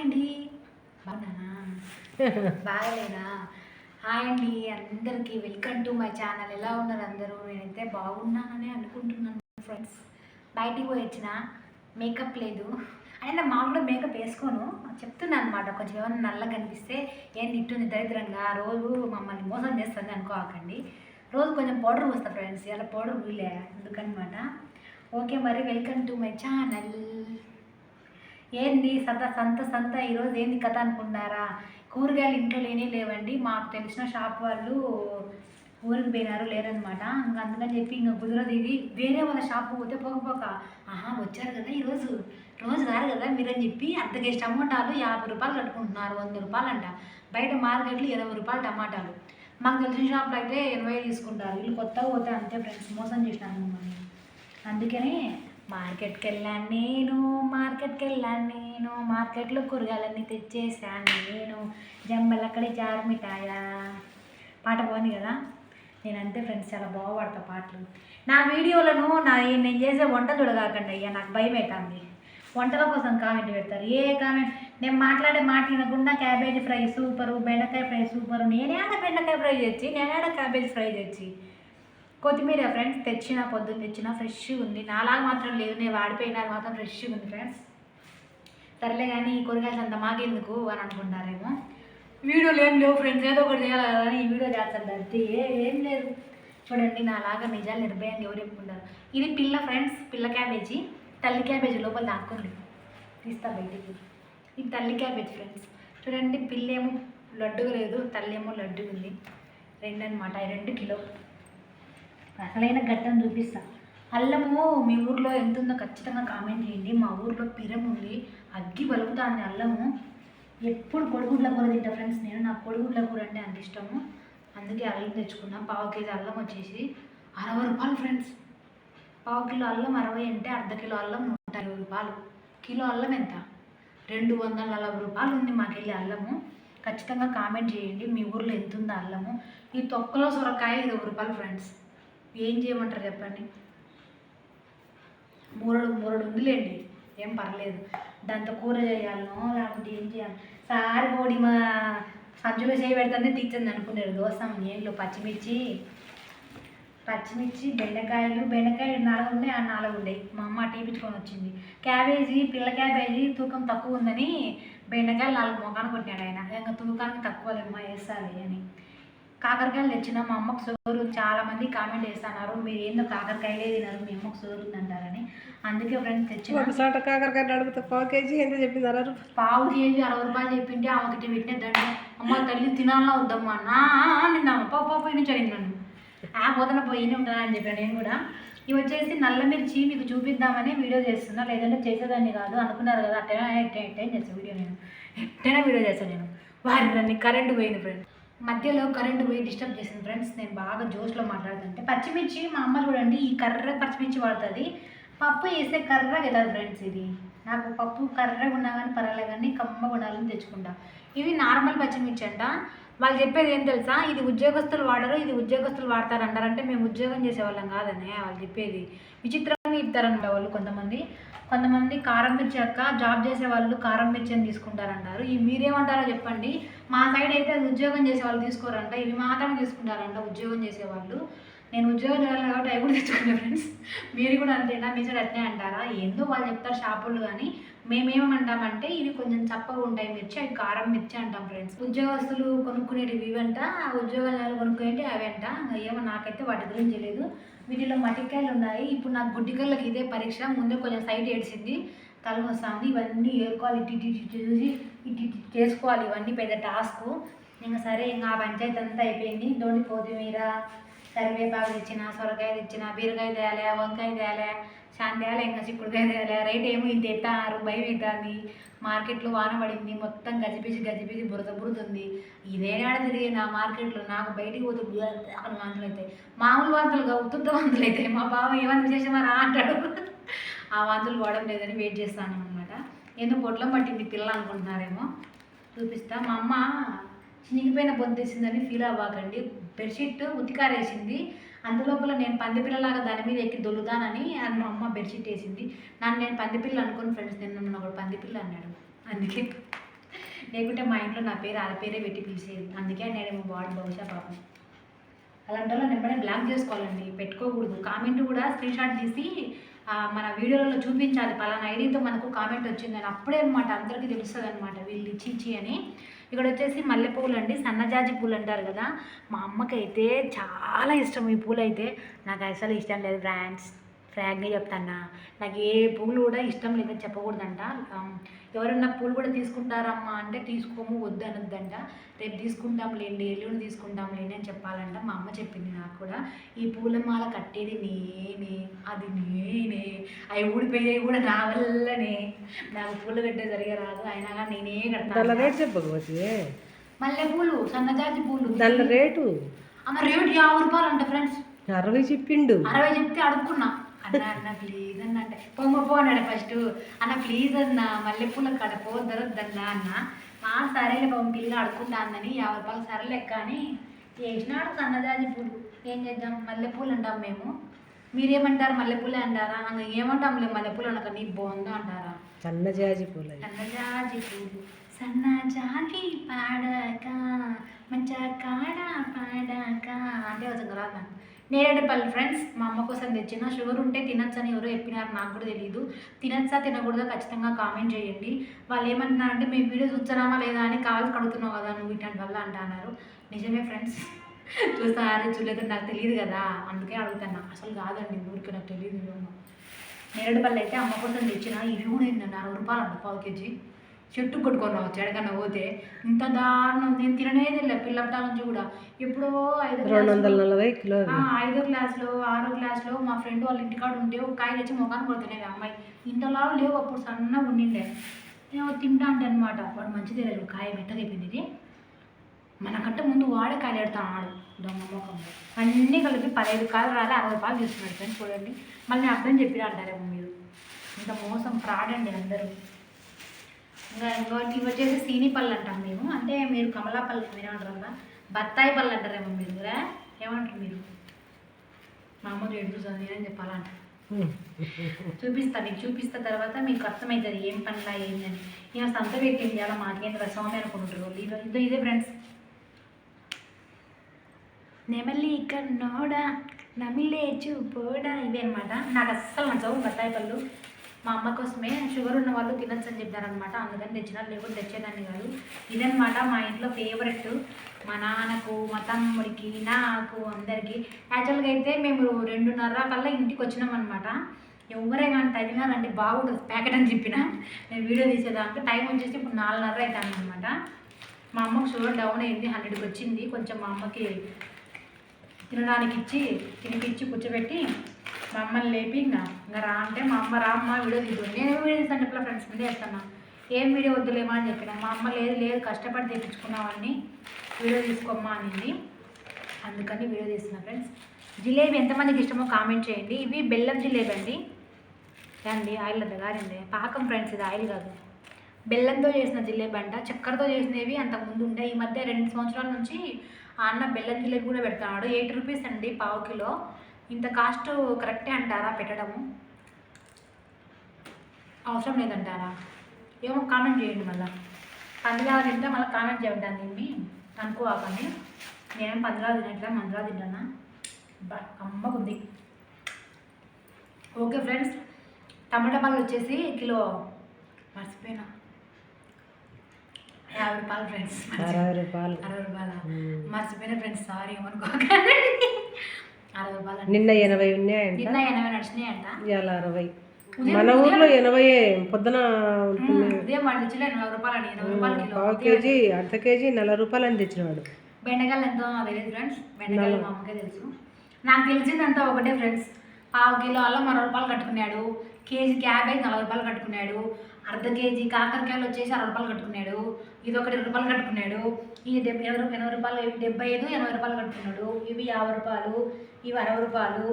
అండి. బాగున్నానా? బాగలేనా హాయ్ అండి అందరికీ వెల్కమ్ టు మై ఛానల్. ఎలా ఉన్నారు అందరూ? నేనైతే బాగున్నానని అనుకుంటున్నాను ఫ్రెండ్స్ బయటికి పోయి వచ్చిన మేకప్ లేదు. అయినా మామూలుగా మేకప్ వేసుకోను. చెప్తున్నాను అనమాట కొంచెం ఏమైనా నల్లగా కనిపిస్తే ఏంది ఇట్టుంది దరిద్రంగా రోజు మమ్మల్ని మోసం చేస్తుంది అనుకోకండి. రోజు కొంచెం పౌడర్ పోస్తా ఫ్రెండ్స్ ఇలా పౌడర్ వీలే అందుకనమాట ఓకే మరి వెల్కమ్ టు మై ఛానల్ ఏంది సంత సంత సంత ఈరోజు ఏంది కథ అనుకున్నారా కూరగాయలు ఇంట్లో లేనే లేవండి. మాకు తెలిసిన షాప్ వాళ్ళు ఊరికి పోయినారు లేరనమాట ఇంకా అందుకని చెప్పి ఇంకా కుదరదు ఇది వేరే వాళ్ళ షాప్ పోతే పోక పోక ఆహా వచ్చారు కదా ఈరోజు రోజు. రారు కదా మీరని చెప్పి అర్ధ కేజీ టమాటాలు యాభై రూపాయలు కట్టుకుంటున్నారు వంద రూపాయలు అంట బయట మార్కెట్లో ఇరవై రూపాయలు టమాటాలు. మాకు తెలిసిన షాప్లో అయితే ఇరవై తీసుకుంటారు. వీళ్ళు కొత్తగా పోతే అంతే ఫ్రెండ్స్ మోసం చేసినాను మమ్మల్ని. అందుకని మార్కెట్కి వెళ్ళాను నేను మార్కెట్కి వెళ్ళాను నేను మార్కెట్లో కూరగాయలన్నీ తెచ్చేసాను నేను. జంబలక్కడి జారమిఠాయా పాట బాగుంది కదా? నేను అంతే ఫ్రెండ్స్ చాలా బాగుపడతా పాటలు. నా వీడియోలను నా నేను చేసే వంట చూడగాకండి అయ్యా నాకు భయం అవుతుంది వంటల కోసం కామెంట్ పెడతారు. ఏ కామెంట్ నేను మాట్లాడే మాట వినకుండా క్యాబేజీ ఫ్రై సూపరు బెండకాయ ఫ్రై సూపరు. నేనేడ బెండకాయ ఫ్రై తెచ్చి నేనేడ క్యాబేజీ ఫ్రై తెచ్చి కొత్తిమీర ఫ్రెండ్స్ తెచ్చిన పొద్దున్న తెచ్చిన ఫ్రెష్గా ఉంది. నాలాగా మాత్రం లేదు నేను వాడిపోయినా మాత్రం ఫ్రెష్గా ఉంది ఫ్రెండ్స్ సర్లే కానీ ఈ కూరగాయలు అంత మాకెందుకు అని అనుకుంటారేమో. వీడియోలు ఏం లేవు ఫ్రెండ్స్ ఏదో ఒకటి చేయాలి కదా ఈ వీడియో చేస్తాను అంతే ఏం లేదు. చూడండి నాలాగా నిజాలు నిర్భయంగా ఎవరు చెప్పుకుంటారు. ఇది పిల్ల ఫ్రెండ్స్ పిల్ల క్యాబేజీ తల్లి క్యాబేజీ లోపల దాక్కుంది తీస్తా బయటికి. ఇది తల్లి క్యాబేజీ ఫ్రెండ్స్ చూడండి పిల్లేమో లడ్డు లేదు తల్లి ఏమో ఉంది. రెండు అనమాట ఈ రెండు కిలో. అసలైన ఘట్టం చూపిస్తా. అల్లము మీ ఊర్లో ఎంత ఉందో ఖచ్చితంగా కామెంట్ చేయండి. మా ఊర్లో పిరం ఉంది. అగ్గి బలుగుతుంది అల్లము. ఎప్పుడు కొడుగుడ్ల కూర తింటా ఫ్రెండ్స్ నేను. నాకు కొడుగుడ్ల కూర అంటే అంత ఇష్టము. అందుకే అల్లం తెచ్చుకున్నా. పావు కేజీ అల్లం వచ్చేసి అరవై రూపాయలు ఫ్రెండ్స్ పావు కిలో అల్లం అరవై అంటే అర్ధ కిలో అల్లం నూట ఇరవై రూపాయలు. కిలో అల్లం ఎంత? రెండు వందల నలభై రూపాయలు ఉంది మాకెళ్ళి అల్లము. ఖచ్చితంగా కామెంట్ చేయండి. మీ ఊర్లో ఎంత ఉందో అల్లము. ఈ తొక్కలో సొరకాయ ఇరవై రూపాయలు ఫ్రెండ్స్ ఏం చేయమంటారు చెప్పండి? మూరడు మూరడు ఉందిలేండి. ఏం పర్లేదు. దాంతో కూర చేయాలనో లేకుంటే ఏం చేయాలి సారి కోడి మా సజ్జలో చేయి పెడితేనే తీర్చింది అనుకున్నారు. దోశ నీళ్ళు పచ్చిమిర్చి పచ్చిమిర్చి బెండకాయలు బెండకాయలు నాలుగు ఉన్నాయి ఆ నాలుగు ఉన్నాయి. మా అమ్మ టీపించుకొని వచ్చింది. క్యాబేజీ పిల్ల క్యాబేజీ తూకం తక్కువ ఉందని బెండకాయలు నాలుగు మొఖాన్ని కొట్టినాడు ఆయన. ఇంకా తూకానికి తక్కువ లేమ్మా వేసాలి అని. కాకరకాయలు తెచ్చిన మా అమ్మకు సోరు చాలా మంది కామెంట్ చేస్తున్నారు మీరు ఏందో కాకరకాయలే తిన్నారు మీ అమ్మకు సోరు ఉందంటారని. అందుకే ఫ్రెండ్స్ తెచ్చిన ఒక చోట కాకరకాయ అడిగితే పావు కేజీ ఎంత చెప్పింది అన్నారు. పావు కేజీ అరవై రూపాయలు చెప్పింటే ఆమెకి పెట్టిన దండ అమ్మ తల్లి తినాలా వద్దమ్మా. నా నిన్నాము పావు పావు పోయి నుంచి అడిగినాను ఆ పోతన పోయినే ఉంటానా అని చెప్పాను నేను కూడా. ఇవి వచ్చేసి నల్ల మిర్చి మీకు చూపిద్దామని వీడియో చేస్తున్నా. లేదంటే చేసేదాన్ని కాదు. అనుకున్నారు కదా అట్టైనా ఎట్టే ఎట్టైనా చేస్తాను వీడియో నేను. ఎట్టైనా వీడియో చేస్తాను నేను. వారి కరెంటు పోయింది ఫ్రెండ్ మధ్యలో కరెంటు పోయి డిస్టర్బ్ చేసింది ఫ్రెండ్స్ నేను బాగా జోష్లో మాట్లాడుతుంటే. పచ్చిమిర్చి మా అమ్మ చూడండి ఈ కర్ర పచ్చిమిర్చి వాడుతుంది. పప్పు వేస్తే కర్ర కదా ఫ్రెండ్స్ ఇది. నాకు పప్పు కర్రగా ఉన్నా కానీ పర్వాలేదు కానీ కమ్మగా ఉండాలని తెచ్చుకుంటా. ఇవి నార్మల్ పచ్చిమిర్చి అంట. వాళ్ళు చెప్పేది ఏం తెలుసా? ఇది ఉద్యోగస్తులు వాడరు ఇది ఉద్యోగస్తులు వాడతారు అంటారంటే మేము ఉద్యోగం చేసేవాళ్ళం కాదనే వాళ్ళు చెప్పేది. విచిత్ర ఇస్తారంట వాళ్ళు కొంతమంది. కొంతమంది కారం మిర్చాక జాబ్ చేసే వాళ్ళు కారం మిర్చి అని తీసుకుంటారంటారు. ఈ మీరేమంటారో చెప్పండి. మా సైడ్ అయితే ఉద్యోగం చేసే వాళ్ళు తీసుకోరంట. ఇవి మాత్రం తీసుకుంటారంట ఉద్యోగం చేసేవాళ్ళు నేను ఉద్యోగం చేయాలి కాబట్టి అవి కూడా తెచ్చుకునే ఫ్రెండ్స్. మీరు కూడా అంతేనా? మీ సైడ్ అట్లే అంటారా? ఏందో వాళ్ళు చెప్తారు షాపులు కానీ మేమేమంటామంటే ఇవి కొంచెం చప్పగా ఉంటాయి మిర్చి అవి కారం మిర్చి అంటాం ఫ్రెండ్స్. ఉద్యోగస్తులు కొనుక్కునేటివి ఇవంట ఉద్యోగాలు కొనుక్కునేటి అవి అంట ఏమో నాకైతే వాటి గురించి తెలియదు వీటిలో మటికాయలు ఉన్నాయి ఇప్పుడు నాకు గుడ్డికళ్ళకి ఇదే పరీక్ష. ముందే కొంచెం సైట్ ఏడ్చింది. తల ఇవన్నీ ఏరుకోవాలి ఇటు ఇటు ఇటు చూసి ఇటు ఇటు చేసుకోవాలి. ఇవన్నీ పెద్ద టాస్క్. ఇంకా సరే ఇంకా ఆ పంచాయతీ అంతా అయిపోయింది. దోడి కొత్తిమీర కరివేపాకు తెచ్చిన సొరకాయ తెచ్చిన బీరకాయ తేలే వంకాయ తేలే శాంతేయాలి ఇంకా చిక్కుడుకాయ తేలే. రేట్ ఏమో ఇంత ఎత్తారు భయం అవుతుంది మార్కెట్లో వాన పడింది మొత్తం గజిబిజి గజిబిజి బురద బురద ఉంది ఇదే ఆడ తిరిగింది మార్కెట్లో. నాకు బయటికి పోతే అక్కడ వాంతులు అవుతాయి మామూలు వాంతులు కావు ఉత్తుత్త వాంతులు అవుతాయి మా బావ ఏ వాంతులు చేసామా రా అంటాడు. ఆ వాంతులు పోవడం లేదని వెయిట్ చేస్తాను అనమాట ఏదో పొట్లం పట్టింది పిల్ల అనుకుంటున్నారేమో. చూపిస్తా. మా అమ్మ చినిగిపోయిన బొంతేసిందని ఫీల్ అవ్వకండి. బెడ్షీట్ ఉతికారేసింది. అందులోపల నేను పందిపిల్లలాగా దాని మీద ఎక్కి దొల్లుదానని అని మా అమ్మ బెడ్షీట్ వేసింది. నన్ను నేను పందిపిల్ల అనుకుని ఫ్రెండ్స్ నేను నన్ను ఒకడు పందిపిల్ల అన్నాడు. అందుకే లేకుంటే మా ఇంట్లో నా పేరు ఆడ పేరే పెట్టి పిలిచేది. అందుకే నేను వాడు బహుశా పాపం. అలాంటి వాళ్ళు వెంటనే బ్లాక్ చేసుకోవాలండి. పెట్టుకోకూడదు. కామెంట్ కూడా స్క్రీన్ షాట్ తీసి మన వీడియోలలో చూపించాలి. పలానా ఐడితో మనకు కామెంట్ వచ్చిందని. అప్పుడే అనమాట అందరికీ తెలుస్తుంది అనమాట వీళ్ళు ఇచ్చి ఇచ్చి అని. ఇక్కడ వచ్చేసి మల్లె పువ్వులు అండి సన్నజాజి పూలు అంటారు కదా. మా అమ్మకైతే చాలా ఇష్టం ఈ పూలు అయితే నాకు అసలు ఇష్టం లేదు బ్రాండ్స్ ఫ్రాంక్గా చెప్తానా? నాకు ఏ పూలు కూడా ఇష్టం లేదని చెప్పకూడదంట. ఎవరన్నా పూలు కూడా తీసుకుంటారమ్మా అంటే తీసుకోము వద్దు అనొద్దంట. రేపు తీసుకుంటాం లేండి ఎల్లుండి తీసుకుంటాం లేండి అని చెప్పాలంట మా అమ్మ చెప్పింది నాకు కూడా. ఈ పూలమాల కట్టేది నేనే అది నేనే. అవి ఊడిపోయేవి కూడా నా వల్లనే. నాకు పూలు కట్టే సరిగా రాదు. అయినా కానీ నేనే కడతాను రేటు చెప్పకపోతే మల్లె పూలు సన్నజాజి పూలు. దాని రేటు. అమ్మ రేటు యాభై రూపాయలు అంట ఫ్రెండ్స్. అరవై చెప్పిండు. అరవై చెప్తే అడుక్కున్నా. అన్న అన్న ప్లీజ్ అన్న అంటే పొమ్మ పో అన్నాడు ఫస్ట్ అన్న ప్లీజ్ అన్న మల్లెపూల కడ పోద్దరొద్దన్నా అన్న. మా సరేలే పాపం పిల్ల అడుక్కుంటా అందని యాభై రూపాయలు సరేలే కానీ వేసినాడు సన్నజాజి పూలు ఏం చేద్దాం? మల్లెపూలు అంటాం మేము. మీరేమంటారు మల్లెపూలే అంటారా? అంగ ఏమంటాంలే మల్లెపూలు అనక నీ బాగుందో అంటారా? సన్నజాజి పూలు. సన్నజాజి పూలు సన్నజాజి పాడక మంచ కాడ పాడక అంటే వచ్చింది రాదా నేరేడుపల్లి ఫ్రెండ్స్ మా అమ్మ కోసం తెచ్చిన షుగర్ ఉంటే తినచ్చని ఎవరో చెప్పినారు నాకు కూడా తెలియదు తినచ్చా తినకూడదా ఖచ్చితంగా కామెంట్ చేయండి. వాళ్ళు ఏమంటున్నారు అంటే మేము వీడియో చూస్తున్నామా లేదా అని కావాల్సి కడుగుతున్నావు కదా నువ్వు ఇట్లాంటి వల్ల అంటున్నారు. నిజమే ఫ్రెండ్స్ చూస్తాను చూడలేదు నాకు తెలియదు కదా అందుకే అడుగుతున్నా. అసలు కాదండి ఊరికి నాకు తెలియదు. ఏమో. నేరేడుపల్లి అయితే అమ్మ కోసం తెచ్చిన ఇవి కూడా ఏంటండి? అరవై రూపాయలు అంట పావు కేజీ. చెట్టు కొట్టుకొని రావచ్చు ఎడకన్నా పోతే. ఇంత దారుణం నేను తిననేది లేదు పిల్లపటా నుంచి కూడా ఎప్పుడో ఐదు రెండు వందల నలభై కిలో ఐదో క్లాస్లో ఆరో క్లాస్లో మా ఫ్రెండ్ వాళ్ళ ఇంటికాడ ఉంటే ఒక కాయ తెచ్చి మొఖాన్ని కొడుతున్నాయి అమ్మాయి. ఇంతలా లేవు. అప్పుడు సన్నగా ఉండిండే. నేను తింటా అంటే అనమాట వాడు మంచిదే లేదు కాయ మెత్తగా అయిపోయింది ఇది? మనకంటే ముందు వాడే కాయలు ఆడు. దొంగ మొఖంలో. అన్నీ కలిపి పదహైదు కాయలు రాలే అరవై రూపాయలు తీసుకున్నాడు. ఫ్రెండ్స్ చూడండి. మళ్ళీ నేను అర్థం చెప్పిన అంటారేమో మీరు. ఇంత మోసం ఫ్రాడ్ అండి అందరూ. ఇంకా ఇంకోటి ఇవి వచ్చేసి సీని పళ్ళు అంటాం మేము. అంటే మీరు కమలా పళ్ళు కదా బత్తాయి పళ్ళు అంటారేమో మీరు రా? ఏమంటారు మీరు? మా అమ్మ రేటు చూసాను నేనేం చెప్పాలంట. చూపిస్తా మీకు చూపిస్తా తర్వాత మీకు అర్థమవుతుంది ఏం పనిలా ఏందని నేను సంత పెట్టింది అలా మాకేంద్ర స్వామి అనుకుంటారు ఇదో ఇదో ఫ్రెండ్స్ నెమలి ఇక్కడ నోడా నమిలే చూపోడా ఇవే అనమాట నాకు అస్సలు నచ్చవు బత్తాయి పళ్ళు. మా అమ్మ కోసమే షుగర్ ఉన్న వాళ్ళు తినచ్చు అని చెప్పారనమాట అందుకని తెచ్చినారు లేకుండా తెచ్చేదాన్ని కాదు. ఇదనమాట మా ఇంట్లో ఫేవరెట్ మా నాన్నకు మా తమ్ముడికి నాకు అందరికీ. యాక్చువల్గా అయితే మేము రెండున్నర కల్లా ఇంటికి వచ్చినాం అనమాట ఎవరే కానీ తగినారంటే బాగుంటుంది ప్యాకెట్ అని చెప్పిన. నేను వీడియో తీసేదానికి టైం వచ్చేసి ఇప్పుడు నాలుగున్నర అవుతాను అనమాట మా అమ్మకు షుగర్ డౌన్ అయింది హండ్రెడ్కి వచ్చింది. కొంచెం మా అమ్మకి తినడానికి ఇచ్చి తినిపించి కూర్చోబెట్టి మా అమ్మని లేపి ఇంకా ఇంకా రా అంటే మా అమ్మ రా అమ్మ వీడియో తీద్దాం నేను వీడియో తీస్తాను ఇప్పుడు ఫ్రెండ్స్ ముందే వేస్తాను ఏం వీడియో వద్దులేమా అని చెప్పిన. మా అమ్మ లేదు లేదు కష్టపడి తెప్పించుకున్నామని వీడియో తీసుకోమ్మా అనింది. అందుకని వీడియో తీస్తున్నా ఫ్రెండ్స్. జిలేబీ ఎంతమందికి ఇష్టమో కామెంట్ చేయండి. ఇవి బెల్లం జిలేబీ అండి. అండి ఆయిల్ అంత గారండి పాకం ఫ్రెండ్స్ ఇది ఆయిల్ కాదు. బెల్లంతో చేసిన జిలేబీ అంట చక్కెరతో చేసినవి అంతకు ముందు ఉండే. ఈ మధ్య రెండు సంవత్సరాల నుంచి అన్న బెల్లం జిలేబీ కూడా పెడతాడు ఎయిట్ రూపీస్ అండి పావు కిలో. ఇంత కాస్ట్ కరెక్టే అంటారా పెట్టడము? అవసరం లేదంటారా? ఏమో కామెంట్ చేయండి మళ్ళీ. పందిలాగా తింటే మళ్ళీ కామెంట్ చేయండి దీన్ని అనుకోవాలని నేనేం పందిలా తినట్లే? మందిలా తింటానా? అమ్మకుంది ఓకే ఫ్రెండ్స్ టమాటా పళ్ళు వచ్చేసి కిలో. మర్చిపోయినా. యాభై రూపాయలు ఫ్రెండ్స్ అరవై రూపాయలు. అరవై రూపాయల. మర్చిపోయిన ఫ్రెండ్స్ సారీ ఏమనుకోకండి. అరవై రూపాయలు. నిన్న ఎనభై ఉన్నాయంట. నిన్న ఎనభై నడిచినాయంట. ఇవాళ అరవై. మన ఊర్లో ఎనభై పొద్దున. ఉదయం వాడు తెచ్చిలో ఎనభై రూపాయలు అండి ఎనభై రూపాయలు పావు కేజీ అర్ధ కేజీ నలభై రూపాయలు అని తెచ్చినాడు బెండకాయలు ఎంతో తెలియదు ఫ్రెండ్స్ బెండకాయలు మా అమ్మకే తెలుసు. నాకు తెలిసిందంతా ఒకటే ఫ్రెండ్స్ పావు కిలో అల్లం అరవై రూపాయలు కట్టుకున్నాడు. కేజీ క్యాబేజ్ నలభై రూపాయలు కట్టుకున్నాడు. అర్ధ కేజీ కాకరకాయలు వచ్చేసి అరవై రూపాయలు కట్టుకున్నాడు. ఇది ఒకటి ఇరవై రూపాయలు కట్టుకున్నాడు. ఈ డెబ్బై ఎనభై ఎనభై రూపాయలు ఇవి డెబ్బై ఐదు ఎనభై రూపాయలు కట్టుకున్నాడు. ఇవి యాభై రూపాయలు ఇవి అరవై రూపాయలు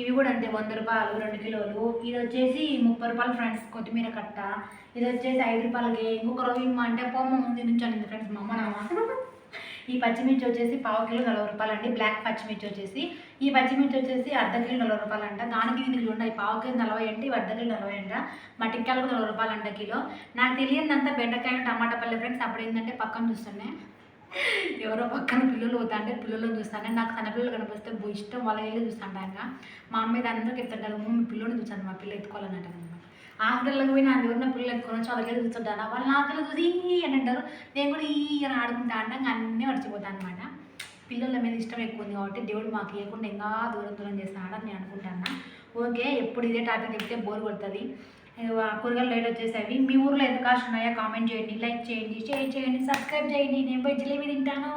ఇవి కూడా అంతే వంద రూపాయలు రెండు కిలోలు. ఇది వచ్చేసి ముప్పై రూపాయలు ఫ్రెండ్స్ కొత్తిమీర కట్ట. ఇది వచ్చేసి ఐదు రూపాయలకి. ఇంకొక రోజు ఇమ్మ అంటే పోమ్మ ముందు నుంచి ఫ్రెండ్స్ మా అమ్మ నాన్న. ఈ పచ్చిమిర్చి వచ్చేసి పావు కిలో నలభై రూపాయలు అండి బ్లాక్ పచ్చిమిర్చి వచ్చేసి. ఈ పచ్చిమిర్చి వచ్చేసి అర్ధ కిలో నలభై రూపాయలు అంట దానికి దీనికి ఉన్నాయి. పావు కిలో నలభై అంటే ఇవి అర్ధ కిలో నలభై అంట. మట్టికాయలు కూడా నలభై రూపాయలు అంట కిలో. నాకు తెలియదంతా బెండకాయలు టమాటా పల్లె ఫ్రెండ్స్ అప్పుడు ఏంటంటే పక్కన చూస్తున్నాయి ఎవరో పక్కన పిల్లలు పోతా పిల్లలు పిల్లలను చూస్తాను. నాకు తన పిల్లలు కనిపిస్తే ఇష్టం వాళ్ళ వెళ్ళి చూస్తాంట ఇంకా మా అమ్మ ఇది అందరికీ చెప్తుంటారు మీ పిల్లల్ని చూసాను మా పిల్ల ఎత్తుకోవాలని అంటారు పోయి నా ఎవరిన పిల్లలు ఎత్తుకొని వచ్చి వాళ్ళకి చూస్తుంటాను వాళ్ళు నా పిల్లలు చూసి ఈ అని అంటారు. నేను కూడా ఈ అని ఆడుకుంటా అంటే అన్నీ మర్చిపోతాను అనమాట పిల్లల మీద ఇష్టం ఎక్కువ ఉంది కాబట్టి దేవుడు మాకు ఇవ్వకుండా ఇంకా దూరం దూరం చేస్తాడని నేను అనుకుంటాను ఓకే ఎప్పుడు ఇదే టాపిక్ చెప్తే బోర్ కొడుతుంది. కూరగాయలు రేట్ వచ్చేసేవి మీ ఊర్లో ఎంత కాస్ట్ ఉన్నాయో కామెంట్ చేయండి లైక్ చేయండి షేర్ చేయండి సబ్స్క్రైబ్ చేయండి. నేను పోయి జిలేబీ తింటాను.